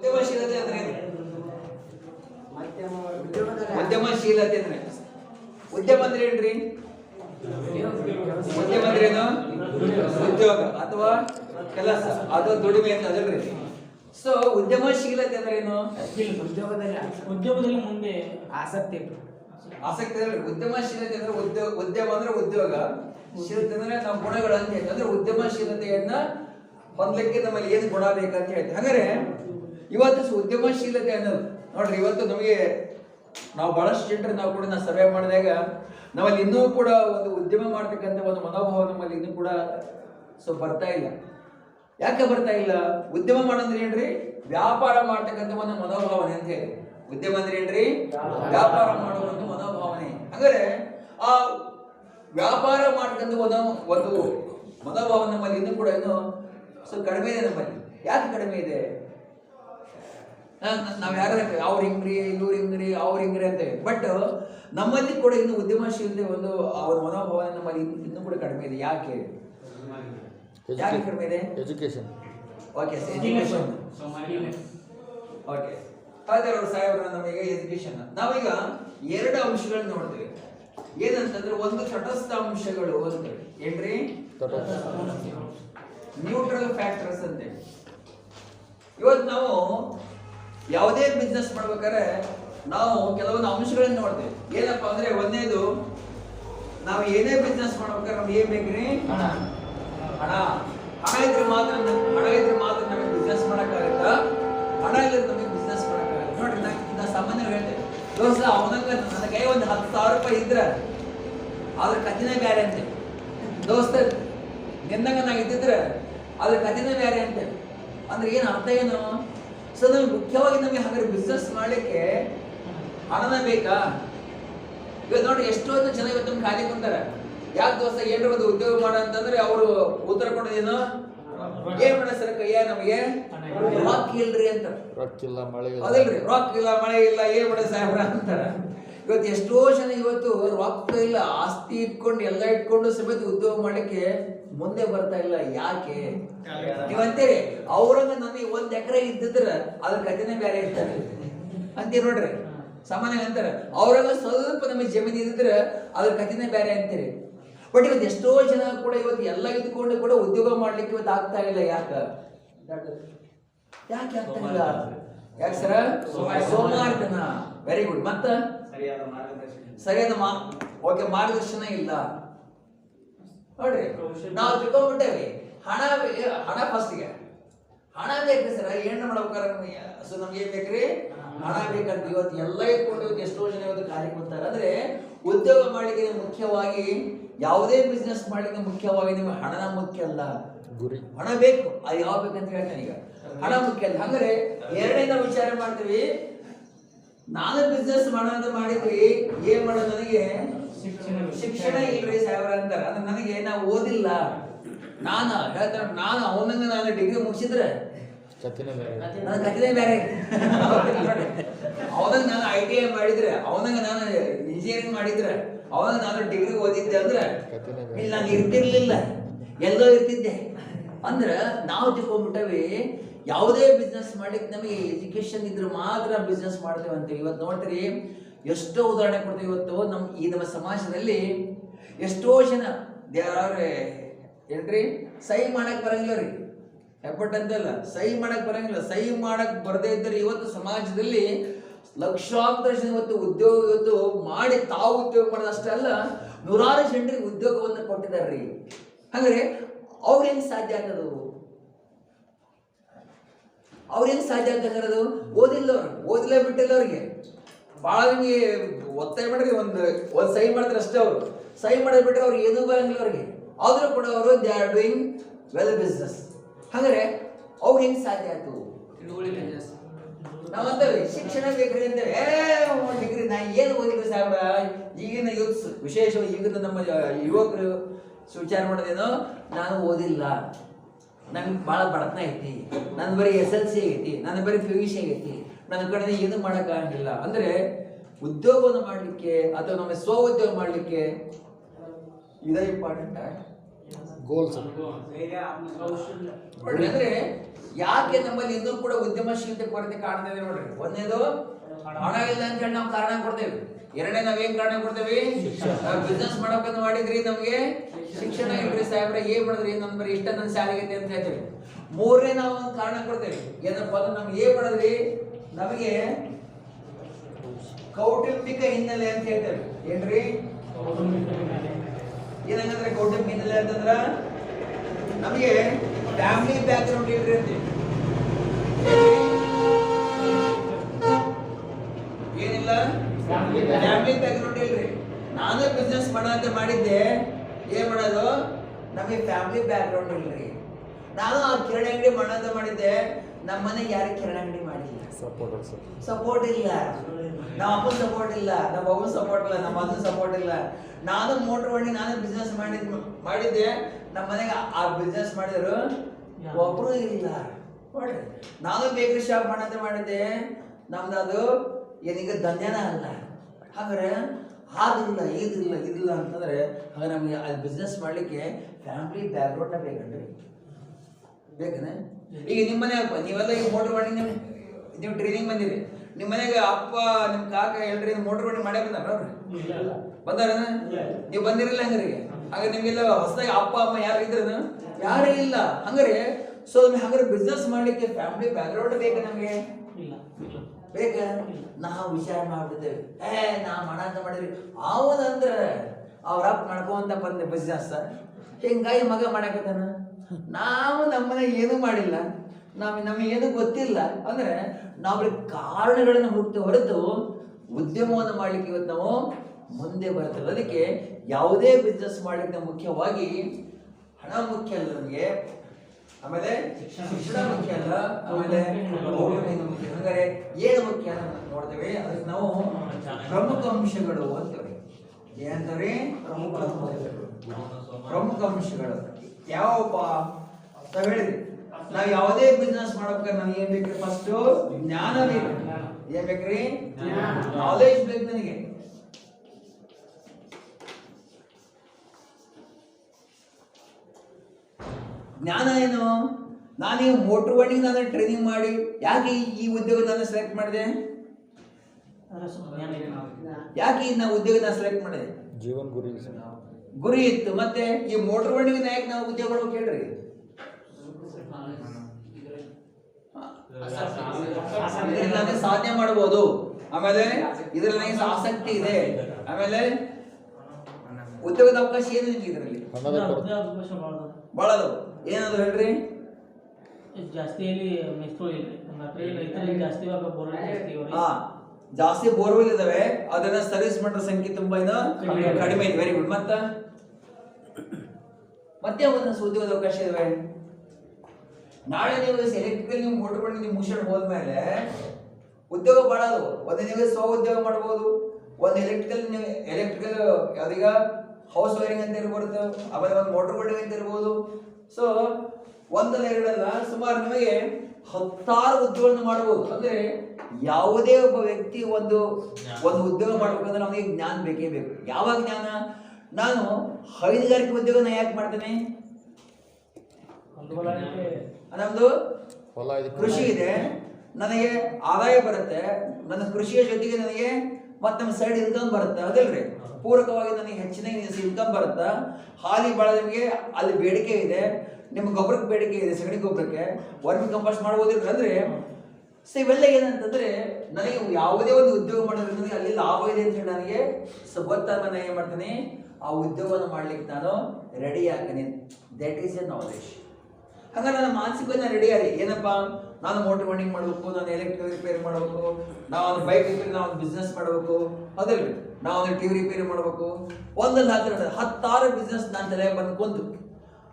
ಉದ್ಯಮಶೀಲತೆ ಅಂದ್ರೆ? ಉದ್ಯಮಶೀಲತೆ ಅಂದ್ರೆ ಉದ್ಯಮ ಅಂದ್ರೆ ಏನ್ರಿ? ಉದ್ಯಮ ಅಂದ್ರೆ ಏನು? ಉದ್ಯೋಗ ಅಥವಾ ಕೆಲಸ. ಅದು ದುಡಿಮೆ ಅಂತ ಅದಲ್ರಿ. ಸೊ ಉದ್ಯಮಶೀಲತೆ ಅಂದ್ರೆ ಏನು? ಉದ್ಯೋಗದಲ್ಲಿ ಉದ್ಯಮದಲ್ಲಿ ಮುಂದೆ ಆಸಕ್ತಿ ಆಸಕ್ತಿ ಅಂದ್ರೆ ಉದ್ಯಮಶೀಲತೆ ಅಂದ್ರೆ ಉದ್ಯೋಗ ಉದ್ಯಮ ಅಂದ್ರೆ ಉದ್ಯೋಗ. ಶೀಲತೆ ಅಂದ್ರೆ ನಮ್ಮ ಗುಣಗಳು ಅಂತ ಹೇಳ್ತೀವಿ. ಅಂದ್ರೆ ಉದ್ಯಮಶೀಲತೆಯನ್ನ ಹೊಂದಲಿಕ್ಕೆ ನಮ್ಮಲ್ಲಿ ಏನು ಗುಣ ಬೇಕಂತ ಹೇಳ್ತೀವಿ. ಹಾಗಾದ್ರೆ ಇವತ್ತು ಉದ್ಯಮಶೀಲತೆ ಅನ್ನೋದು. ನೋಡ್ರಿ, ಇವತ್ತು ನಮಗೆ ನಾವು ಬಹಳಷ್ಟು ಜನರು ನಾವು ಕೂಡ ನಾವು ಸರ್ವೆ ಮಾಡಿದಾಗ ನಮ್ಮಲ್ಲಿ ಇನ್ನೂ ಕೂಡ ಒಂದು ಉದ್ಯಮ ಮಾಡ್ತಕ್ಕಂಥ ಒಂದು ಮನೋಭಾವ ನಮ್ಮಲ್ಲಿ ಇನ್ನೂ ಕೂಡ ಸೊ ಬರ್ತಾ ಇಲ್ಲ. ಯಾಕೆ ಬರ್ತಾ ಇಲ್ಲ? ಉದ್ಯಮ ಮಾಡಂದ್ರೆ ಏನ್ರಿ? ವ್ಯಾಪಾರ ಮಾಡ್ತಕ್ಕಂಥ ಒಂದು ಮನೋಭಾವನೆ ಅಂತ ಹೇಳಿ. ಉದ್ಯಮ ಅಂದ್ರೆ ಏನ್ರಿ? ವ್ಯಾಪಾರ ಮಾಡುವ ಒಂದು ಮನೋಭಾವನೆ. ಹಾಗಾದ್ರೆ ಆ ವ್ಯಾಪಾರ ಮಾಡ್ತಕ್ಕಂಥ ಒಂದು ಒಂದು ಮನೋಭಾವ ನಮ್ಮಲ್ಲಿ ಇನ್ನೂ ಕೂಡ ಏನು ಸೊ ಕಡಿಮೆ ಇದೆ ನಮ್ಮಲ್ಲಿ. ಯಾಕೆ ಕಡಿಮೆ ಇದೆ? ನಾವ್ ಯಾರು ಅವ್ರು ಹಿಂಗ್ರಿ ಇವ್ರು ಹಿಂಗ್ರಿ ಅವ್ರು ಹಿಂಗ್ರಿ ಅಂತ ಬಟ್ ನಮ್ಮಲ್ಲಿ ಕೂಡ ಇನ್ನು ಉದ್ಯಮಶೀಲತೆ ಒಂದು ಅವ್ರ ಮನೋಭಾವ ನಮ್ಮಲ್ಲಿ ಇನ್ನು- ಇನ್ನೂ ಕೂಡ ಕಡಿಮೆ ಇದೆ. ಯಾಕೆ? ಯಾಕೆ ಕಡಿಮೆ ಇದೆ? ಎಜುಕೇಶನ್ ಓಕೆ ಎಜುಕೇಶನ್ ಓಕೆ ಅವರು ಸಾಹೇಬ್ರ ನಮಗೆ ಎಜುಕೇಶನ್ ನಾವೀಗ ಎರಡು ಅಂಶಗಳನ್ನ ನೋಡ್ತೀವಿ. ಏನಂತಂದ್ರೆ ಒಂದು ತಟಸ್ಥ ಅಂಶಗಳು ಅಂತೇಳಿ ಏನ್ರಿ? ನ್ಯೂಟ್ರಲ್ ಫ್ಯಾಕ್ಟರ್ಸ್ ಅಂತೇಳಿ ಇವತ್ತು ನಾವು ಯಾವುದೇ ಬಿಸ್ನೆಸ್ ಮಾಡ್ಬೇಕಾದ್ರೆ ನಾವು ಕೆಲವೊಂದು ಅಂಶಗಳನ್ನು ನೋಡ್ತೇವೆ. ಏನಪ್ಪಾ ಅಂದ್ರೆ ಒಂದೇದು ನಾವು ಏನೇ ಬಿಸ್ನೆಸ್ ಮಾಡ್ಬೇಕಾದ್ರೆ ನಮ್ಗೆ ಏನ್ ಬೇಕ್ರಿ ಹಣ. ಹಣ. ಹಣ ಇದ್ರೆ ಮಾತ್ರ ಹಣ ಇದ್ರೆ ಮಾತ್ರ ನಮಗೆ ಬಿಸ್ನೆಸ್ ಮಾಡಕ್ಕಾಗತ್ತ? ಹಣ ಇಲ್ಲದ್ರೆ ನಮಗೆ ಬಿಸ್ನೆಸ್ ಮಾಡಕ್ಕಾಗಲ್ಲ ನೋಡ್ರಿ ನಾ ಸಾಮಾನ್ಯ ಹೇಳ್ತೇವೆ ದೋಸ್ತ ಅವನಂಗ ನನ್ನ ಕೈ ಒಂದು ಹತ್ತು ಸಾವಿರ ರೂಪಾಯಿ ಇದ್ರೆ ಅದ್ರ ಕಥೆನೇ ಬೇರೆ ಅಂತೆ. ದೋಸ್ತ ನಿನ್ನಂಗ ನಾ ಇದ್ದಿದ್ರೆ ಅದ್ರ ಕಥೆನೇ ಬೇರೆ ಅಂತೆ. ಅಂದ್ರೆ ಏನು ಅರ್ಥ ಏನು? ಸೊ ನಮಗೆ ಮುಖ್ಯವಾಗಿ ನಮಗೆ ಹಾಗಾದ್ರೆ ಬಿಸ್ನೆಸ್ ಮಾಡ್ಲಿಕ್ಕೆ ಹಣನ ಬೇಕಾ? ಇವತ್ತು ನೋಡಿ ಎಷ್ಟೋ ಜನ ಇವತ್ತು ನಮ್ಗೆ ಖಾಲಿ ಕುಂತಾರೆ. ಯಾಕೆ ದೋಸ್ತ ಏನ್ರ ಒಂದು ಉದ್ಯೋಗ ಮಾಡ ಅಂತಂದ್ರೆ ಅವರು ಉತ್ತರ ಕೊಡೋದೇನು? ಏನ್ ಮಾಡ ಸರ್ ಕೈಯ ನಮಗೆ? ರಾಕ್ ಇಲ್ರಿ ಅಂತ. ರೊಕ್ಕಿಲ್ಲ ಮಳೆ ಇಲ್ಲ. ಅದಲ್ರಿ ರಾಕ್ ಇಲ್ಲ ಮಳೆ ಇಲ್ಲ ಏನ್ ಮಾಡ ಸಾಹೇಬ್ರ ಅಂತಾರ. ಇವತ್ತು ಎಷ್ಟೋ ಜನ ಇವತ್ತು ರೊಕ್ಕ ಇಲ್ಲ ಆಸ್ತಿ ಇಟ್ಕೊಂಡು ಎಲ್ಲ ಇಟ್ಕೊಂಡು ಸಮೇತ ಉದ್ಯೋಗ ಮಾಡ್ಲಿಕ್ಕೆ ಮುಂದೆ ಬರ್ತಾ ಇಲ್ಲ ಯಾಕೆ? ನೀವ್ ಅಂತೀರಿ ಅವ್ರಂಗ ನಮಗೆ ಒಂದ್ ಎಕರೆ ಇದ್ದಿದ್ರ ಅದ್ರ ಕಥೆನೇ ಬೇರೆ ಇರ್ತಾರೆ ಅಂತೀರಿ ನೋಡ್ರಿ ಸಾಮಾನ್ಯ ಅಂತಾರೆ ಅವ್ರಂಗ ಸ್ವಲ್ಪ ನಮಗೆ ಜಮೀನು ಇದ್ದಿದ್ರೆ ಅದ್ರ ಕಥೆನೇ ಬೇರೆ ಅಂತೀರಿ. ಬಟ್ ಇವತ್ತು ಎಷ್ಟೋ ಜನ ಕೂಡ ಇವತ್ತು ಎಲ್ಲ ಇದ್ಕೊಂಡು ಕೂಡ ಉದ್ಯೋಗ ಮಾಡ್ಲಿಕ್ಕೆ ಇವತ್ತು ಆಗ್ತಾ ಇಲ್ಲ ಯಾಕ? ಯಾಕೆ ಆಗ್ತಾ ಇಲ್ಲ? ಯಾಕೆ ಸರ? ಸೋಮಾರ್ತನ. ವೆರಿ ಗುಡ್ ಮತ್ತ? ಸರಿಯಾದ ಮಾರ್ಗದರ್ಶನ ಓಕೆ ಮಾರ್ಗದರ್ಶನ ಇಲ್ಲ. ನೋಡ್ರಿ ನಾವು ತಿಳ್ಕೊಂಡ್ಬಿಟ್ಟೇವಿ ಹಣ ಹಣ ಫಸ್ಟ್ಗೆ ಹಣ ಬೇಕ್ರಿ ಸರ್ ಏನ್ ಮಾಡ್ಬೇಕಾರೆ ಸೊ ನಮ್ಗೆ? ಏನ್ ಬೇಕ್ರಿ? ಹಣ ಬೇಕಂತ. ಇವತ್ತು ಎಲ್ಲ ಇಟ್ಕೊಂಡು ಇವತ್ತು ಎಷ್ಟೋ ಜನ ಇವತ್ತು ಕಾರ್ಯ ಕೊಡ್ತಾರೆ ಅಂದ್ರೆ ಉದ್ಯೋಗ ಮಾಡ್ಲಿಕ್ಕೆ ಮುಖ್ಯವಾಗಿ ಯಾವುದೇ ಬಿಸ್ನೆಸ್ ಮಾಡ್ಲಿಕ್ಕೆ ಮುಖ್ಯವಾಗಿ ನಿಮ್ಗೆ ಹಣನ ಮುಖ್ಯ ಅಲ್ಲ. ಗುರಿ. ಹಣ ಬೇಕು. ಅದು ಯಾವ ಬೇಕಂತ ಹೇಳ್ತಾನೆ ಈಗ. ಹಣ ಮುಖ್ಯ ಅಲ್ಲ. ಹಂಗಾರೆ ಎರಡನೇ ನಾವು ವಿಚಾರ ಮಾಡ್ತೀವಿ. ನಾನು ಬಿಸ್ನೆಸ್ ಮಾಡೋದು ಮಾಡಿದ್ರಿ ಏನ್ ಮಾಡೋದು ನನಗೆ? ಶಿಕ್ಷಣ ಇಲ್ರಿ ಸಾಹೇಬ್ರ ಅಂತಾರ. ಅಂದ್ರೆ ನನಗೆ ನಾವು ಓದಿಲ್ಲ. ನಾನು ಹೇಳ್ತಾರ ನಾನು ಅವನಂಗ ನಾನು ಡಿಗ್ರಿ ಮುಗಿಸಿದ್ರೆ ನನ್ನ ಕಥೆನೇ ಬೇರೆ. ಅವನಂಗ ನಾನು ಐ ಟಿ ಐ ಮಾಡಿದ್ರೆ ಅವನಂಗ ನಾನು ಇಂಜಿನಿಯರಿಂಗ್ ಮಾಡಿದ್ರೆ ಅವನಂಗ ನಾನು ಡಿಗ್ರಿ ಓದಿದ್ದೆ ಅಂದ್ರೆ ಇಲ್ಲಿ ನಾನು ಇರ್ತಿರ್ಲಿಲ್ಲ. ಎಲ್ಲೋ ಇರ್ತಿದ್ದೆ. ಅಂದ್ರೆ ನಾವು ತಿಳ್ಕೊಂಡ್ಬಿಟ್ಟವಿ ಯಾವುದೇ ಬಿಸ್ನೆಸ್ ಮಾಡ್ಲಿಕ್ಕೆ ನಮಗೆ ಎಜುಕೇಶನ್ ಇದ್ರೆ ಮಾತ್ರ ಬಿಸ್ನೆಸ್ ಮಾಡ್ತೇವೆ ಅಂತ ಇವತ್ತು ನೋಡ್ತೀರಿ ಎಷ್ಟೋ ಉದಾಹರಣೆ ಕೊಡ್ತೀವಿ ಇವತ್ತು. ನಮ್ಮ ಈ ನಮ್ಮ ಸಮಾಜದಲ್ಲಿ ಎಷ್ಟೋ ಜನ ದೇವರ ಏನ್ರಿ? ಸಹಿ ಮಾಡಕ್ ಬರಂಗಿಲ್ಲ ರೀ. ಹೆಬ್ಬಟ್ ಅಂತಲ್ಲ ಸಹಿ ಮಾಡಕ್ ಬರಂಗಿಲ್ಲ. ಸಹಿ ಮಾಡಕ್ ಬರದೇ ಇದ್ದರೆ ಇವತ್ತು ಸಮಾಜದಲ್ಲಿ ಲಕ್ಷಾಂತರ ಜನ ಇವತ್ತು ಉದ್ಯೋಗ ಇವತ್ತು ಮಾಡಿ ತಾವು ಉದ್ಯೋಗ ಮಾಡೋದಷ್ಟೇ ಅಲ್ಲ, ನೂರಾರು ಜನರಿಗೆ ಉದ್ಯೋಗವನ್ನು ಕೊಟ್ಟಿದ್ದಾರೆ ರೀ. ಹಂಗ್ರೆ ಅವ್ರೇನು ಸಾಧ್ಯ ಆಗ್ತದ ಅವ್ರೇನ್ ಸಾಧ್ಯ ಆಗ್ತದೆ ಓದಿಲ್ಲ ಅವ್ರು ಓದಲೇ ಬಿಟ್ಟಿಲ್ಲ ಅವ್ರಿಗೆ. ಭಾಳ ನಿಮಗೆ ಒತ್ತಾಯ ಮಾಡಿದ್ರೆ ಒಂದು ಒಂದು ಸಹಿ ಮಾಡಿದ್ರೆ ಅಷ್ಟೇ ಅವರು. ಸಹಿ ಮಾಡೋದು ಬಿಟ್ಟರೆ ಅವ್ರಿಗೆ ಏನೂ ಬರಂಗಿಲ್ಲ ಅವ್ರಿಗೆ. ಆದರೂ ಕೂಡ ಅವರು they are doing well business ಹಾಗಾದ್ರೆ ಅವ್ರು ಹೆಂಗೆ ಸಾಧ್ಯ ಆಯ್ತು? ನಾವು ಅಂತೇವೆ ಶಿಕ್ಷಣ ಬೇಕ್ರಿ ಅಂತೇವೆ. ಡಿಗ್ರಿ ನಾ ಏನು ಓದಿದ್ರು ಸಾಹೇಬ್ರ ಈಗಿನ ಯೂತ್ಸ್ ವಿಶೇಷವಾಗಿ ಈಗಿನ ನಮ್ಮ ಯುವಕರು ವಿಚಾರ ಮಾಡೋದೇನು ನಾನು ಓದಿಲ್ಲ. ನಂಗೆ ಭಾಳ ಬಡತನ ಐತಿ. ನನ್ನ ಬರೀ ಎಸ್ ಎಲ್ ಸಿ ಐತಿ. ನನ್ನ ಬರೀ ಪಿ ಯು ಸಿ ಐತಿ. ನನ್ನ ಕಡೆ ಏನು ಮಾಡೋಕ್ಕಾಗಿಲ್ಲ ಅಂದ್ರೆ ಉದ್ಯೋಗವನ್ನು ಮಾಡಲಿಕ್ಕೆ ಅಥವಾ ನಮ್ಮ ಸ್ವ ಉದ್ಯೋಗ ಮಾಡಲಿಕ್ಕೆ ಇದೇ ಇಂಪಾರ್ಟೆಂಟ್ ಗೋಲ್ಸ್ ಅಂದ್ರೆ ಯಾಕೆ ನಮ್ಮಲ್ಲಿ ಇನ್ನೂ ಕೂಡ ಉದ್ಯಮಶೀಲತೆ ಕೊರತೆ ಕಾಣ್ತಾ ಇದೆ ನೋಡ್ರಿ. ಒಂದೇದು ಹಣ ಇಲ್ಲ ಅಂತ ಹೇಳಿ ನಾವು ಕಾರಣ ಕೊಡ್ತೇವೆ. ಎರಡನೇ ನಾವೇನ್ ಕಾರಣ ಕೊಡ್ತೇವೆ? ನಾವು ಬಿಸ್ನೆಸ್ ಮಾಡಬೇಕಂತ ಮಾಡಿದ್ರಿ ನಮ್ಗೆ ಶಿಕ್ಷಣ ಇಲ್ರಿ ಸಾಹೇಬ್ರ ಏನ್ ಮಾಡಿದ್ರಿ? ನನ್ ಬರೀ ಇಷ್ಟ ನನ್ನ ಶಾಲೆಗೆ ಅಂತ ಹೇಳ್ತೇವೆ. ಮೂರನೇ ನಾವು ಒಂದು ಕಾರಣ ಕೊಡ್ತೇವೆ. ಏನಪ್ಪ ಅಂದ್ರೆ ನಮ್ಗೆ ಏನ್ ಮಾಡಿದ್ರಿ? ನಮಗೆ ಕೌಟುಂಬಿಕ ಹಿನ್ನೆಲೆ ಅಂತ ಹೇಳ್ತೇವೆ. ಏನ್ರಿ? ಏನಂಗಂದ್ರೆ ಕೌಟುಂಬಿಕ ಹಿನ್ನೆಲೆ ಅಂತಂದ್ರ ನಮಗೆ ಫ್ಯಾಮಿಲಿ ಬ್ಯಾಕ್ಗ್ರೌಂಡ್ ಇಲ್ರಿ ಅಂತ. ಏನಿಲ್ಲ? ಫ್ಯಾಮಿಲಿ ಬ್ಯಾಕ್ಗ್ರೌಂಡ್ ಇಲ್ರಿ. ನಾನು ಬಿಸ್ನೆಸ್ ಮಾಡಂತ ಮಾಡಿದ್ದೆ. ಏನ್ ಮಾಡೋದು? ನಮಗೆ ಫ್ಯಾಮಿಲಿ ಬ್ಯಾಕ್ಗ್ರೌಂಡ್ ಇಲ್ರಿ. ನಾನು ಆ ಕಿರಾಣಿ ಅಂಗಡಿ ಮಾಡಂತ ಮಾಡಿದ್ದೆ. ನಮ್ಮ ಮನೆಗೆ ಯಾರು ಕಿರಣ್ ಅಂಗಡಿ ಸಪೋರ್ಟ್ ಸರ್ ಸಪೋರ್ಟ್ ಇಲ್ಲ. ನಮ್ಮ ಅಪ್ಪನ ಸಪೋರ್ಟ್ ಇಲ್ಲ. ನಮ್ಮ ಮಗನ ಸಪೋರ್ಟ್ ಇಲ್ಲ. ನಮ್ಮ ಅಣ್ಣನ ಸಪೋರ್ಟ್ ಇಲ್ಲ. ನಾನು ಮೋಟರ್ ಮಾಡಿ ನಾನು ಬಿಸ್ನೆಸ್ ಮಾಡಿದ್ ಮಾಡಿದ್ದೆ. ನಮ್ಮ ಮನೆಗೆ ಆ ಬಿಸ್ನೆಸ್ ಮಾಡಿದ್ರು. ಒಬ್ರು ಇಲ್ಲ. ನೋಡ್ರಿ ನಾನು ಬೇಕರಿ ಶಾಪ್ ಮಾಡಂತ ಮಾಡಿದ್ದೆ. ನಮ್ದು ಅದು ಏನೀಗ ದಂಧೆನ ಅಲ್ಲ. ಹಾಗಾದ್ರೆ ಆದಿಲ್ಲ ಇದಿಲ್ಲ ಇದಿಲ್ಲ ಅಂತಂದ್ರೆ ಹಾಗೆ ನಮಗೆ ಅದು ಬಿಸ್ನೆಸ್ ಮಾಡ್ಲಿಕ್ಕೆ ಫ್ಯಾಮಿಲಿ ಬ್ಯಾಕ್ಗ್ರೌಂಡ್ ಬೇಕಂಡ್ರಿ ಬೇಕನೆ? ಈಗ ನಿಮ್ಮನೆ ನೀವೆಲ್ಲ ಈಗ ಮೋಟರ್ ಮಾಡಿ ನೀವು ನೀವು ಟ್ರೈನಿಂಗ್ ಬಂದಿರಿ. ನಿಮ್ಮ ಮನೆಗೆ ಅಪ್ಪ ನಿಮ್ಮ ಕಾಕ ಎಲ್ರಿ ಮೋಟರ್ ಗಾಡಿ ಮಾಡೇ ಬಂದಾರ ಅವ್ರು? ಬಂದಾರ ನೀವು ಬಂದಿರಲಿಲ್ಲ ಹಂಗ್ರಿ. ಹಾಗೆ ನಿಮ್ಗೆಲ್ಲ ಹೊಸದಾಗಿ ಅಪ್ಪ ಅಮ್ಮ ಯಾರು ಇದ್ರನ ಯಾರು ಇಲ್ಲ. ಹಂಗಾರೆ ಸೊ ನಮ್ಗೆ ಹಂಗಾರೆ ಬಿಸ್ನೆಸ್ ಮಾಡ್ಲಿಕ್ಕೆ ಫ್ಯಾಮಿಲಿ ಬ್ಯಾಕ್ಗ್ರೌಂಡ್ ಬೇಕಾ ನಮಗೆ? ಬೇಕ? ನಾವು ವಿಚಾರ ಮಾಡ್ಬಿಡ್ತೇವೆ ಏ ನಾ ಮಾಡಂತ ಮಾಡಿದ್ರಿ ಅವನಂದ್ರ ಅವ್ರ ಅಪ್ಪ ಮಾಡ್ಕೊಂತ ಬಂದೆ ಬಿಸ್ನೆಸ್ ಹಿಂಗಾಗಿ ಮಗ ಮಾಡಕತ್ತಾನ? ನಾವು ನಮ್ಮನೆ ಏನೂ ಮಾಡಿಲ್ಲ. ನಾವು ನಮಗೆ ಏನು ಗೊತ್ತಿಲ್ಲ. ಅಂದರೆ ನಾವು ಕಾರಣಗಳನ್ನು ಹುಟ್ಟು ಹೊರತು ಉದ್ಯಮವನ್ನು ಮಾಡ್ಲಿಕ್ಕೆ ಇವತ್ತು ನಾವು ಮುಂದೆ ಬರ್ತೇವೆ. ಅದಕ್ಕೆ ಯಾವುದೇ ಬಿಸ್ನೆಸ್ ಮಾಡಲಿಕ್ಕೆ ಮುಖ್ಯವಾಗಿ ಹಣ ಮುಖ್ಯ ಅಲ್ಲ ನಮಗೆ. ಆಮೇಲೆ ಶಿಕ್ಷಣ ಮುಖ್ಯ ಅಲ್ಲ, ಆಮೇಲೆ ಮುಖ್ಯ? ಹಂಗಾರೆ ಏನು ಮುಖ್ಯ ನೋಡ್ತೇವೆ. ಅದಕ್ಕೆ ನಾವು ಪ್ರಮುಖ ಅಂಶಗಳು ಅಂತೇವೆ ಏನಂದರೆ ಪ್ರಮುಖ. ಪ್ರಮುಖ ಅಂಶಗಳು ಯಾವಪ್ಪ ಅಂತ ಹೇಳಿದ್ರಿ ನಾವ್ ಯಾವುದೇ ಬಿಸ್ನೆಸ್ ಮಾಡ್ಬೇಕಾದ್ರೆ ನಮ್ಗೆ ಏನ್ ಬೇಕ್ರಿ ಫಸ್ಟ್ ಜ್ಞಾನ ಬೇಕು. ಏನ್ ಬೇಕ್ರಿ? ನಾಲೆಜ್ ಬೇಕು ನನಗೆ. ಜ್ಞಾನ ಏನು? ನಾನೀಗ ಮೋಟರ್ ಗಾಡಿಗೆ ನಾನು ಟ್ರೈನಿಂಗ್ ಮಾಡಿ ಯಾಕೆ ಈ- ಉದ್ಯೋಗ ನಾನು ಸೆಲೆಕ್ಟ್ ಮಾಡಿದೆ? ಯಾಕೆ ಈ ನಾವು ಉದ್ಯೋಗ ನಾನು ಸೆಲೆಕ್ಟ್ ಮಾಡಿದೆ? ಜೀವನ ಗುರಿ ಗುರಿ ಇತ್ತು. ಮತ್ತೆ ಈ ಮೋಟರ್ ಗಾಡಿಗೆ ಯಾಕೆ ನಾವು ಉದ್ಯೋಗ ಕೇಳ್ರಿ? ಹೇಳ್ರಿ ಇದರಲ್ಲಿ ಸಾಧನೆ ಮಾಡಬಹುದು ಆಮೇಲೆ ಇದರಲ್ಲಿ ನನಗೆ ಆಸಕ್ತಿ ಇದೆ. ಆಮೇಲೆ ಉದ್ಯೋಗದ ಅವಕಾಶ ಏನು ನಿಮ್ಗೆ ಇದರಲ್ಲಿ? ಬಹಳ ಅದಾವ ಏನದು ಹೇಳ್ರಿ? ಜಾಸ್ತಿ ಜಾಸ್ತಿ ಬೋರ್ವೆಲ್ ಇದಾವೆ. ಅದನ್ನ ಸರ್ವಿಸ್ ಮಾಡೋ ಸಂಖ್ಯೆ ತುಂಬಾ ಇನ್ನು ಕಡಿಮೆ ಇದೆ. ವೆರಿ ಗುಡ್ ಮತ್ತ? ಮತ್ತೆ ಉದ್ಯೋಗದ ಅವಕಾಶ ಇದಾವೆ? ನಾಳೆ ನೀವು ಎಲೆಕ್ಟ್ರಿಕಲ್ ನೀವು ಮೋಟರ್ ಬಂದು ನೀವು ಮುಗಿಸ್ಕೊಂಡು ಹೋದ್ಮೇಲೆ ಉದ್ಯೋಗ ಭಾಳ ಅದು. ಒಂದು ನೀವು ಸ್ವ ಉದ್ಯೋಗ ಮಾಡ್ಬೋದು. ಒಂದು ಎಲೆಕ್ಟ್ರಿಕಲ್ ನೀವು ಎಲೆಕ್ಟ್ರಿಕಲ್ ಯಾವ್ದೀಗ ಹೌಸ್ ವೈರಿಂಗ್ ಅಂತ ಇರ್ಬೋದು ಆಮೇಲೆ ಒಂದು ಮೋಟರ್ ಬಿಲ್ಡಿಂಗ್ ಅಂತ ಇರ್ಬೋದು. ಸೊ ಒಂದಲ್ಲ ಎರಡಲ್ಲ ಸುಮಾರು ನಿಮಗೆ ಹತ್ತಾರು ಉದ್ಯೋಗಗಳನ್ನು ಮಾಡಬಹುದು ಅಂದ್ರೆ ಯಾವುದೇ ಒಬ್ಬ ವ್ಯಕ್ತಿ ಒಂದು ಒಂದು ಉದ್ಯೋಗ ಮಾಡ್ಬೇಕಂದ್ರೆ ನಮಗೆ ಜ್ಞಾನ ಬೇಕೇ ಬೇಕು. ಯಾವಾಗ ಜ್ಞಾನ? ನಾನು ಹೈನುಗಾರಿಕೆ ಉದ್ಯೋಗ ನಾ ಯಾಕೆ ಮಾಡ್ತೇನೆ? ಹೊಲ ಇದೆ ಕೃಷಿ ಇದೆ. ನನಗೆ ಆದಾಯ ಬರುತ್ತೆ. ನನ್ನ ಕೃಷಿಯ ಜೊತೆಗೆ ನನಗೆ ಮತ್ತೆ ನಮ್ಮ ಸೈಡ್ ಇನ್ಕಮ್ ಬರುತ್ತೆ. ಅದಲ್ರಿ ಪೂರಕವಾಗಿ ನನಗೆ ಹೆಚ್ಚಿನ ಇನ್ಕಮ್ ಬರುತ್ತೆ. ಹಾಲಿ ಭಾಳ ನಿಮಗೆ ಅಲ್ಲಿ ಬೇಡಿಕೆ ಇದೆ. ನಿಮ್ಮ ಗೊಬ್ಬರಕ್ಕೆ ಬೇಡಿಕೆ ಇದೆ ಸಗಣಿ ಗೊಬ್ಬರಕ್ಕೆ. ವರ್ಮಿ ಕಂಪೋಸ್ಟ್ ಮಾಡ್ಬೋದಿಲ್ಲ ಅಂದ್ರೆ ಸೊ ಇವೆಲ್ಲ ಏನಂತಂದ್ರೆ ನನಗೆ ಯಾವುದೇ ಒಂದು ಉದ್ಯೋಗ ಮಾಡೋದ್ರಿಂದ ನನಗೆ ಅಲ್ಲಿ ಲಾಭ ಇದೆ ಅಂತ ಹೇಳಿ ನನಗೆ ಸೊ ನಾನು ಏನು ಮಾಡ್ತೀನಿ? ಆ ಉದ್ಯೋಗವನ್ನು ಮಾಡ್ಲಿಕ್ಕೆ ನಾನು ರೆಡಿ ಆಗ್ತೀನಿ. ದಟ್ ಈಸ್ ಎ ನಾಲೆಜ್ ಹಂಗಾರೆ ನನ್ನ ಮಾನಸಿಕವಾಗಿ ನಾನು ರೆಡಿ ಆಗಿ ಏನಪ್ಪ? ನಾನು ಮೋಟರ್ ರನ್ನಿಂಗ್ ಮಾಡಬೇಕು, ನಾನು ಎಲೆಕ್ಟ್ರಿಕ್ ರಿಪೇರ್ ಮಾಡಬೇಕು ಒಂದು ಬೈಕ್ ರಿಪೇರಿ ನಾವು ಬಿಸ್ನೆಸ್ ಮಾಡಬೇಕು. ಹೌದಲ್ರಿ? ನಾವು ಒಂದು ಟಿವಿ ರಿಪೇರಿ ಮಾಡಬೇಕು. ಒಂದೊಂದು ಹತ್ತಿರ ಹತ್ತಾರು ಬಿಸ್ನೆಸ್ ನನ್ನ ತಲೆ ಬಂದು ಕುಂತು.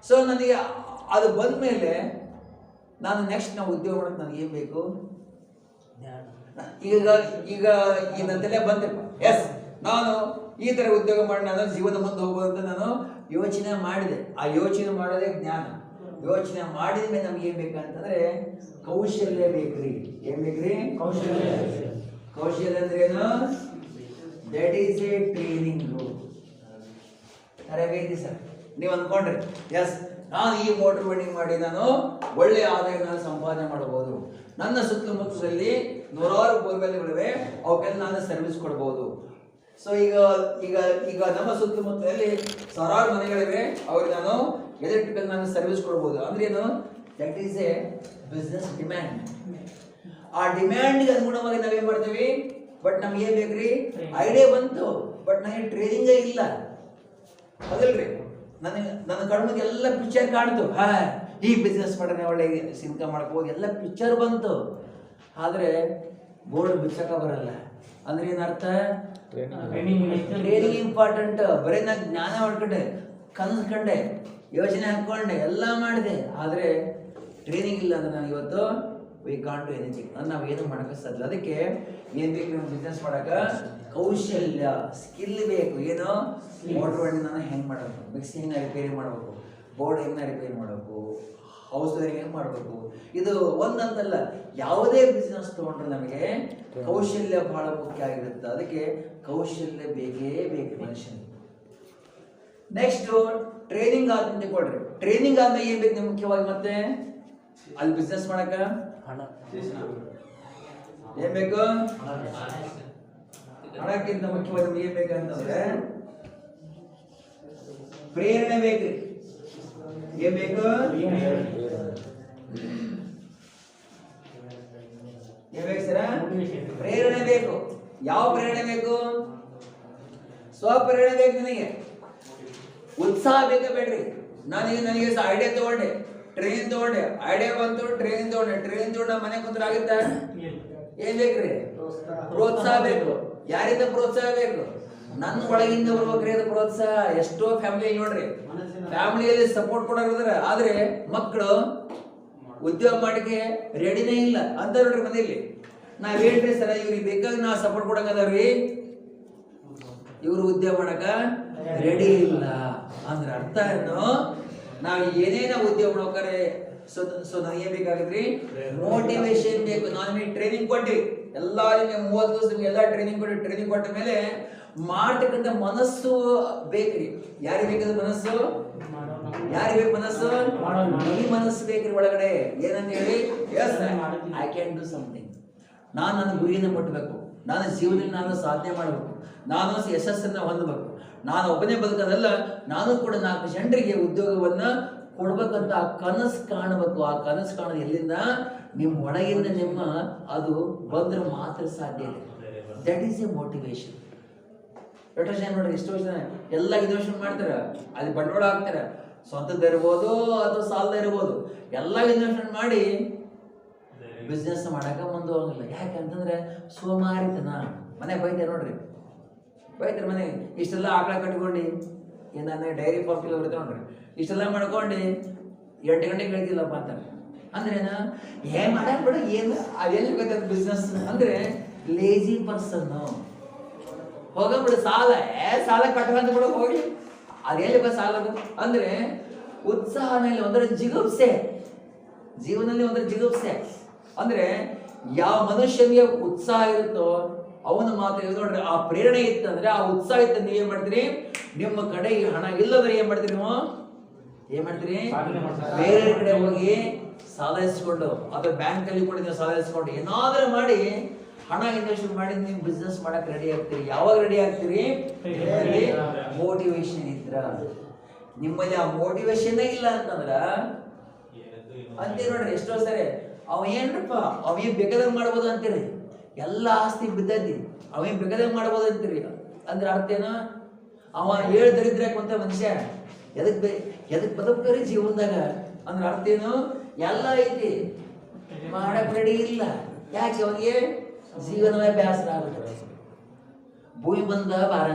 ಸೊ ನನಗೆ ಅದು ಬಂದ ಮೇಲೆ ನಾನು ನೆಕ್ಸ್ಟ್ ನಾವು ಉದ್ಯೋಗ ಮಾಡೋಕ್ಕೆ ನನಗೆ ಏನು ಬೇಕು? ಈಗ ಈಗ ಈ ನನ್ನ ತಲೆ ಬಂದೆ ಎಸ್ ನಾನು ಈ ಥರ ಉದ್ಯೋಗ ಮಾಡಿ ನಾನು ಜೀವನ ಮುಂದೆ ಹೋಗ್ಬೋದು ಅಂತ ನಾನು ಯೋಚನೆ ಮಾಡಿದೆ. ಆ ಯೋಚನೆ ಮಾಡೋದೇ ಜ್ಞಾನ. ಯೋಚನೆ ಮಾಡಿದ ಮೇಲೆ ನಮ್ಗೆ ಏನ್ ಬೇಕಂತಂದ್ರೆ ಕೌಶಲ್ಯ ಬೇಕ್ರಿ. ಏನ್ ಬೇಕ್ರಿ? ಕೌಶಲ್ಯ. ಕೌಶಲ್ಯ ಅಂದ್ರೆ ಏನು? ದಟ್ ಈಸ್ ಎ ಟ್ರೈನಿಂಗ್ ತರಬೇತಿ ಸರ್? ನೀವು ಅಂದ್ಕೊಂಡ್ರಿ ಎಸ್ ನಾನು ಈ ಮೋಟರ್ ಬಂಡಿಂಗ್ ಮಾಡಿ ನಾನು ಒಳ್ಳೆ ಆದಾಯವನ್ನು ಸಂಪಾದನೆ ಮಾಡಬಹುದು. ನನ್ನ ಸುತ್ತಮುತ್ತದಲ್ಲಿ ನೂರಾರು ಬೋರ್ವೆಲ್ಗಳಿವೆ. ಅವಕ್ಕೆಲ್ಲ ನಾನು ಸರ್ವಿಸ್ ಕೊಡ್ಬೋದು. ಸೊ ಈಗ ಈಗ ಈಗ ನಮ್ಮ ಸುತ್ತಮುತ್ತಲಲ್ಲಿ ಸಾವಿರಾರು ಮನೆಗಳಿವೆ. ಅವ್ರಿಗೆ ನಾನು ಎಲೆಕ್ಟ್ರಿಕಲ್ ನಾನು ಸರ್ವಿಸ್ ಕೊಡ್ಬೋದು ಅಂದ್ರೆ ಏನು that is a business demand ಆ ಡಿಮ್ಯಾಂಡ್ಗೆ ಅನುಗುಣವಾಗಿ ನಾವೇನ್ ಮಾಡ್ತೀವಿ? ಬಟ್ ನಮ್ಗೆ ಏನ್ ಬೇಕ್ರಿ? ಐಡಿಯಾ ಬಂತು. ಬಟ್ ನನಗೆ ಟ್ರೈನಿಂಗೇ ಇಲ್ಲ. ಹೌದಲ್ರಿ? ನನಗೆ ನನ್ನ ಕಣ್ಣಿಗೆ ಎಲ್ಲ ಪಿಕ್ಚರ್ ಕಾಣ್ತು. ಹಾ ಈ ಬಿಸ್ನೆಸ್ ಮಾಡ್ರೆ ಒಳ್ಳೆ ಸಿಂಕ ಮಾಡ್ಕೋದು ಎಲ್ಲ ಪಿಕ್ಚರ್ ಬಂತು. ಆದ್ರೆ ಬೋರ್ಡ್ ಬಿಚ್ಚಕ ಬರಲ್ಲ. ಅಂದ್ರೆ ಏನರ್ಥ ಟ್ರೈನಿಂಗ್ ಟ್ರೈನಿಂಗ್ ಇಂಪಾರ್ಟೆಂಟ್ ಬರೀ ನಾ ಜ್ಞಾನ ಮಾಡ್ಕೊಂಡೆ ಕನಸು ಕಂಡೆ. ಯೋಚನೆ ಹಾಕೊಂಡೆ ಎಲ್ಲ ಮಾಡಿದೆ. ಆದರೆ ಟ್ರೈನಿಂಗ್ ಇಲ್ಲ ಅಂದ್ರೆ ನಾನು ಇವತ್ತು ವಿ ಕಾಂಟ್ ಟು ಎನಿಥಿಂಗ್ ಅಂದ್ರೆ ನಾವು ಏನು ಮಾಡಕ್ಕೆ ಸಾಧ್ಯ ಅದಕ್ಕೆ ಏನ್ ಬೇಕು ನೀವು ಬಿಸ್ನೆಸ್ ಮಾಡಕ ಕೌಶಲ್ಯ ಸ್ಕಿಲ್ ಬೇಕು. ಏನು? ಮೋಟರ್ ನಾನು ಹೆಂಗೆ ಮಾಡಬೇಕು? ಮಿಕ್ಸಿ ಹೆಂಗೆ ರಿಪೇರಿ ಮಾಡಬೇಕು. ಬೋರ್ಡ್ ಹೆಂಗ್ ರಿಪೇರಿ ಮಾಡಬೇಕು? ಹೌಸ್ ಹೆಂಗೆ ಮಾಡಬೇಕು? ಇದು ಒಂದಂತಲ್ಲ. ಯಾವುದೇ ಬಿಸ್ನೆಸ್ ತಗೊಂಡ್ರೆ ನಮಗೆ ಕೌಶಲ್ಯ ಬಹಳ ಮುಖ್ಯ ಆಗಿರುತ್ತೆ. ಅದಕ್ಕೆ ಕೌಶಲ್ಯ ಬೇಕೇ ಬೇಕು ಮನುಷ್ಯನಿಗೆ. ನೆಕ್ಸ್ಟ್ ಟ್ರೈನಿಂಗ್ ಆದ್ಮೇಲೆ ಕೊಡ್ರಿ. ಟ್ರೈನಿಂಗ್ ಆದ್ಮೇಲೆ ಏನ್ ಬೇಕು ನಿಮ್ಗೆ ಮುಖ್ಯವಾಗಿ ಮತ್ತೆ? ಅಲ್ಲಿ ಬಿಸ್ನೆಸ್ ಮಾಡಕ? ಹಣ. ಏನ್ ಬೇಕು? ಹಣಕ್ಕಿಂತ ಮುಖ್ಯವಾಗಿ ನಿಮ್ಗೆ ಏನ್ ಬೇಕಂತಂದ್ರೆ ಪ್ರೇರಣೆ ಬೇಕ್ರಿ. ಏನ್ ಬೇಕು? ಏನ್ ಬೇಕು ಸರ? ಪ್ರೇರಣೆ ಬೇಕು. ಯಾವ ಪ್ರೇರಣೆ ಬೇಕು? ಸ್ವಪ್ರೇರಣೆ ಬೇಕು ನಿನಗೆ ಉತ್ಸಾಹ ಬೇಕೇ ಬೇಡ್ರಿ. ನನಗೆ ನನಗೆ ಐಡಿಯಾ ತಗೊಂಡೆ. ಟ್ರೈನ್ ತಗೊಂಡೆ. ಐಡಿಯಾ ಬಂತು ಟ್ರೈನ್ ತಗೊಂಡೆ. ಟ್ರೈನ್ ತಗೊಂಡ ಮನೆ ಕುಂತ್ರ ಆಗುತ್ತೆ? ಏನ್ ಬೇಕ್ರಿ? ಪ್ರೋತ್ಸಾಹ ಬೇಕು. ಯಾರಿಂದ ಪ್ರೋತ್ಸಾಹ ಬೇಕು? ನನ್ನ ಒಳಗಿಂದ ಬರ್ಬೇಕ್ರಿ ಅದು ಪ್ರೋತ್ಸಾಹ. ಎಷ್ಟೋ ಫ್ಯಾಮಿಲಿ ನೋಡ್ರಿ. ಫ್ಯಾಮಿಲಿಯಲ್ಲಿ ಸಪೋರ್ಟ್ ಕೊಡೋದ್ರ ಆದ್ರೆ ಮಕ್ಕಳು ಉದ್ಯೋಗ ಮಾಡಕ್ಕೆ ರೆಡಿನೇ ಇಲ್ಲ. ಅಂತ ನೋಡ್ರಿ ಮನೆಯಲ್ಲಿ. ನಾವ್ ಹೇಳ್ರಿ ಸರ, ಇವ್ರಿಗೆ ಬೇಕಾಗಿ ನಾ ಸಪೋರ್ಟ್ ಕೊಡಕದಾರ್ರಿ ಇವರು ಉದ್ಯೋಗ ಮಾಡಕ ರೆಡಿ ಇಲ್ಲ. ಅಂದ್ರೆ ಅರ್ಥ ಏನು? ನಾವು ಏನೇನ ಉದ್ಯೋಗ ಮಾಡೋಕಾರೆ ಸೊ ಸೊ ನನಗೆ ಬೇಕಾಗಿದ್ರಿ? ಮೋಟಿವೇಶನ್ ಬೇಕು. ನಾನು ನಿಮಗೆ ಟ್ರೈನಿಂಗ್ ಕೊಟ್ಟಿ ಎಲ್ಲ ನಿಮಗೆ ಮೂವತ್ತು ದಿವಸ ನಿಮ್ಗೆ ಎಲ್ಲ ಟ್ರೈನಿಂಗ್ ಕೊಟ್ಟು ಟ್ರೈನಿಂಗ್ ಕೊಟ್ಟ ಮೇಲೆ ಮಾಡ್ತಕ್ಕಂಥ ಮನಸ್ಸು ಬೇಕ್ರಿ. ಯಾರಿಗೆ ಬೇಕಾದ ಮನಸ್ಸು? ಯಾರಿಗೆ ಬೇಕು ಮನಸ್ಸು? ಈ ಮನಸ್ಸು ಬೇಕ್ರಿ ಒಳಗಡೆ. ಏನಂತ ಹೇಳಿ? ಐ ಕ್ಯಾನ್ ಡೂ ಸಮಥಿಂಗ್ ನಾನು ನನ್ನ ಗುರಿಯನ್ನು ಮುಟ್ಟಬೇಕು ನಾನು ಜೀವನದಲ್ಲಿ ನಾನು ಸಾಧನೆ ಮಾಡಬೇಕು. ನಾನು ಯಶಸ್ಸನ್ನು ಹೊಂದಬೇಕು. ನಾನು ಒಬ್ಬನೇ ಬದುಕೋದಲ್ಲ, ನಾನು ಕೂಡ ನಾಲ್ಕು ಜನರಿಗೆ ಉದ್ಯೋಗವನ್ನ ಕೊಡ್ಬೇಕಂತ ಆ ಕನಸು ಕಾಣಬೇಕು. ಆ ಕನಸು ಕಾಣೋದು ಎಲ್ಲಿಂದ? ನಿಮ್ಮ ಒಳಗಿಂದ ನಿಮ್ಮ ಅದು ಬಂದ್ರೆ ಮಾತ್ರ ಸಾಧ್ಯ ಇದೆ. ದಟ್ ಈಸ್ ಎ ಮೋಟಿವೇಶನ್ ಎಷ್ಟೋ ಜನ ನೋಡ್ರಿ, ಎಷ್ಟೋ ಜನ ಎಲ್ಲ ಇನ್ವೆಸ್ಟ್ಮೆಂಟ್ ಮಾಡ್ತಾರೆ. ಅಲ್ಲಿ ಬಂಡವಾಳ ಹಾಕ್ತಾರೆ. ಸ್ವಂತದ್ದು ಇರ್ಬೋದು ಅಥವಾ ಸಾಲದ ಇರ್ಬೋದು. ಎಲ್ಲ ಇನ್ವೆಸ್ಟ್ಮೆಂಟ್ ಮಾಡಿ ಬಿಸ್ನೆಸ್ ಮಾಡಕ ಮುಂದೆ ಹೋಗಿಲ್ಲ ಯಾಕಂತಂದ್ರೆ ಸೋಮಾರಿತನ. ಮನೆ ಬೈತಾರೆ ನೋಡ್ರಿ. ಬೈತಾರೆ ಮನೆ. ಇಷ್ಟೆಲ್ಲ ಆಕಳ ಕಟ್ಕೊಂಡು ಏನಾದ್ರೆ ಡೈರಿ ಫಾರ್ಮ್ ಕಿಲೋ ಬರುತ್ತೆ ನೋಡ್ರಿ. ಇಷ್ಟೆಲ್ಲ ಮಾಡ್ಕೊಂಡು ಎಂಟು ಗಂಟೆಗೆ ಬೆಳಿತಿಲ್ಲಪ್ಪ ಅಂತಾರೆ. ಅಂದ್ರೆ ಏ ಮಾಡಕ್ ಬಿಡ, ಏನು ಅದೆಲ್ಲಿ ಗೊತ್ತದ ಬಿಸ್ನೆಸ್ ಅಂದ್ರೆ ಲೇಜಿ ಪರ್ಸನ್ ಹೋಗಬಿಡು ಸಾಲ. ಏ, ಸಾಲ ಕಟ್ಕೊಂತ ಬಿಡು, ಹೋಗಿ. ಅದೆಲ್ಲಿ ಬ ಸಾಲ ಅದು? ಅಂದ್ರೆ ಉತ್ಸಾಹನಲ್ಲಿ ಒಂದರ ಜಿಗುಪ್ಸೆ. ಜೀವನದಲ್ಲಿ ಒಂದರ ಜಿಗುಪ್ಸೆ. ಅಂದ್ರೆ ಯಾವ ಮನುಷ್ಯನಿಗೆ ಉತ್ಸಾಹ ಇರುತ್ತೋ ಅವನು ಮಾತ್ರ ನೋಡ್ರಿ ಆ ಪ್ರೇರಣೆ ಇತ್ತಂದ್ರೆ ಆ ಉತ್ಸಾಹ ಇತ್ತು ನೀವು ಏನ್ ಮಾಡ್ತೀರಿ? ನಿಮ್ಮ ಕಡೆ ಈ ಹಣ ಇಲ್ಲದ್ರೆ ಏನ್ ಮಾಡ್ತೀರಿ ನೀವು? ಏನ್ ಮಾಡ್ತೀರಿ? ಬೇರೆ ಕಡೆ ಹೋಗಿ ಸಾಲ ಇಸ್ಕೊಂಡು ಅಥವಾ ಬ್ಯಾಂಕ್ ಅಲ್ಲಿ ಕೂಡ ನೀವು ಸಾಲ ಇಸ್ಕೊಂಡು ಏನಾದ್ರೂ ಮಾಡಿ ಹಣ ಇನ್ವೆಸ್ಟ್ ಮಾಡಿ ನೀವು ಬಿಸ್ನೆಸ್ ಮಾಡಕ್ ರೆಡಿ ಆಗ್ತೀರಿ. ಯಾವಾಗ ರೆಡಿ ಆಗ್ತೀರಿ? ಮೋಟಿವೇಶನ್ ಇದ್ರ. ನಿಮ್ಮಲ್ಲಿ ಆ ಮೋಟಿವೇಶನ್ ಇಲ್ಲ ಅಂತಂದ್ರ ಅಂತೀರಿ ನೋಡ್ರಿ ಎಷ್ಟೋ ಸರಿ ಅವ ಏನಪ್ಪ ಅವೇನು ಬೇಕಾದಾಗ ಮಾಡ್ಬೋದು ಅಂತೀರಿ? ಎಲ್ಲ ಆಸ್ತಿ ಬಿದ್ದೈತಿ. ಅವೇನು ಬೇಕಾದಾಗ ಮಾಡ್ಬೋದು ಅಂತೀರಿ? ಅಂದ್ರೆ ಅರ್ಥ ಏನ? ಅವ ಹೇಳ್ ದರಿದ್ರ ಕುಂತ ಮನುಷ್ಯ. ಎದಕ್ ಬೇ ಎದಕ್ ಬದುಕ್ತಾರಿ ಜೀವನದಾಗ? ಅಂದ್ರೆ ಅರ್ಥ ಏನು? ಎಲ್ಲ ಐತಿ. ಮಾಡಕ್ ರೆಡಿ ಇಲ್ಲ. ಯಾಕೆ ಅವನಿಗೆ? ಜೀವನವೇ ಬೇಸರ ಆಗ್ಬಿಟ್ರೆ ಭೂಮಿ ಬಂದ ಬಾರ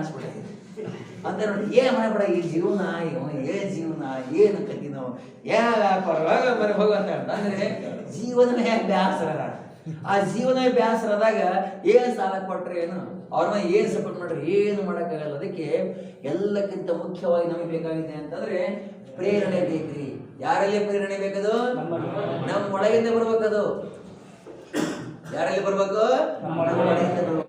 ಅಂತ ನೋಡಿ ಏನ್ ಮಾಡ್ಬೇಡ ಈ ಜೀವನ ಇವ ಏನ್ ಜೀವನ ಏನು ಕಟ್ಟಿನೋ ಯಾ ವ್ಯಾಪಾರ? ಹೋಗ ಬರೀ ಹೋಗ ಅಂತ ಅಂದ್ರೆ ಜೀವನ ಬ್ಯಾಸರ ಆ ಜೀವನ ಬ್ಯಾಸರದಾಗ ಏನ್ ಸಾಲ ಕೊಟ್ರೆ ಏನು? ಅವ್ರನ್ನ ಏನ್ ಸಪೋರ್ಟ್ ಮಾಡ್ರಿ ಏನು ಮಾಡಕ್ಕಾಗಲ್ಲ. ಅದಕ್ಕೆ ಎಲ್ಲಕ್ಕಿಂತ ಮುಖ್ಯವಾಗಿ ನಮಗೆ ಬೇಕಾಗಿದೆ ಅಂತಂದ್ರೆ ಪ್ರೇರಣೆ ಬೇಕ್ರಿ. ಯಾರಲ್ಲಿ ಪ್ರೇರಣೆ ಬೇಕದು? ನಮ್ಮ ಒಳಗಿಂದ ಬರ್ಬೇಕದು. ಯಾರಲ್ಲಿ ಬರ್ಬೇಕು? ನಮ್ಮ ಒಳಗಿಂದ ಬರ್ಬೇಕು.